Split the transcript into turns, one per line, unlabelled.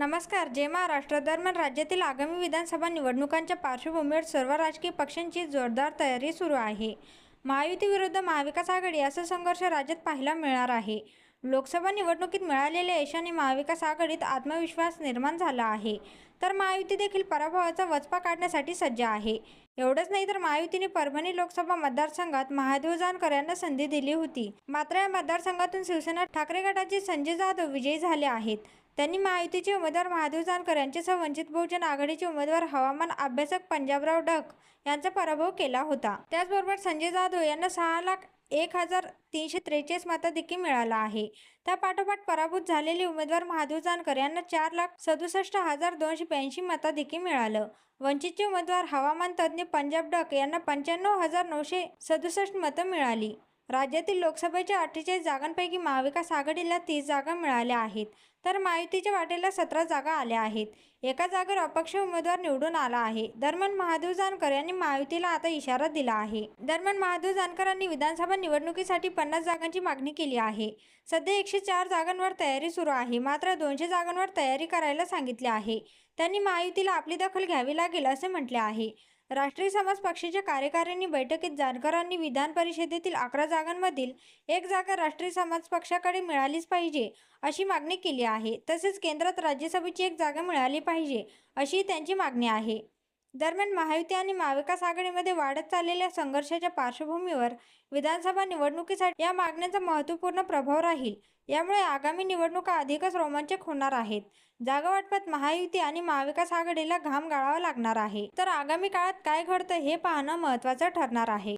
नमस्कार जय महाराष्ट्र. दरम्यान राज्यातील आगामी विधानसभा निवडणुकांच्या पार्श्वभूमीवर सर्व राजकीय पक्षांची जोरदार तयारी सुरू आहे. महायुती विरुद्ध महाविकास आघाडी असा संघर्ष राज्यात पाहायला मिळणार आहे. लोकसभा निवडणुकीत मिळालेल्या यशाने महाविकास आघाडीत आत्मविश्वास निर्माण झाला आहे. तर महायुती देखील पराभवाचा वचपा काढण्यासाठी सज्ज आहे. एवढंच नाही तर महायुतीने परभणी लोकसभा मतदारसंघात महादेव जानकर यांना संधी दिली होती. मात्र या मतदारसंघातून शिवसेना ठाकरे गटाचे संजय जाधव विजयी झाले आहेत. त्यांनी महायुतीचे उमेदवार महादेव जानकर यांच्यासह वंचित बहुजन आघाडीचे उमेदवार हवामान अभ्यासक पंजाबराव डक यांचा पराभव केला होता. त्याचबरोबर संजय जाधव यांना सहा लाख एक हजार तीनशे त्रेचाळीस मताधिक्य मिळाला आहे. त्या पाठोपाठ पराभूत झालेले उमेदवार महादेव जानकर यांना चार लाख सदुसष्ट हजार दोनशे ब्याऐंशी मताधिक्य मिळालं. वंचितचे उमेदवार हवामान तज्ज्ञ पंजाब डक यांना पंच्याण्णव हजार नऊशे सदुसष्ट मतं मिळाली. राज्यातील लोकसभेच्या अठ्ठेचाळीस जागांपैकी महाविकास आघाडीला तीस जागा मिळाल्या आहेत. तर महायुतीच्या वाटेला सतरा जागा आल्या आहेत. एका जागेवर अपक्ष उमेदवार निवडून आला आहे. दरम्यान महादेव जानकर यांनी महायुतीला आता इशारा दिला आहे. दरम्यान महादेव जानकरांनी विधानसभा निवडणुकीसाठी पन्नास जागांची मागणी केली आहे. सध्या एकशे चार जागांवर तयारी सुरू आहे. मात्र दोनशे जागांवर तयारी करायला सांगितले आहे. त्यांनी महायुतीला आपली दखल घ्यावी लागेल असे म्हटले आहे. राष्ट्रीय समाज पक्षाच्या कार्यकारिणी बैठकीत जानकरांनी विधान परिषदेतील अकरा जागांमधील एक जागा राष्ट्रीय समाज पक्षाकडे मिळालीच पाहिजे अशी मागणी केली आहे. तसेच केंद्रात राज्यसभेची एक जागा मिळाली पाहिजे अशी त्यांची मागणी आहे. दरम्यान महायुती आणि महाविकास आघाडीमध्ये वाढत चाललेल्या संघर्षाच्या पार्श्वभूमीवर विधानसभा निवडणुकीसाठी या मागण्यांचा महत्त्वपूर्ण प्रभाव राहील. यामुळे आगामी निवडणुका अधिकच रोमांचक होणार आहेत. जागा वाटपात महायुती आणि महाविकास आघाडीला घाम गाळावा लागणार आहे. तर आगामी काळात काय घडतं हे पाहणं महत्त्वाचं ठरणार आहे.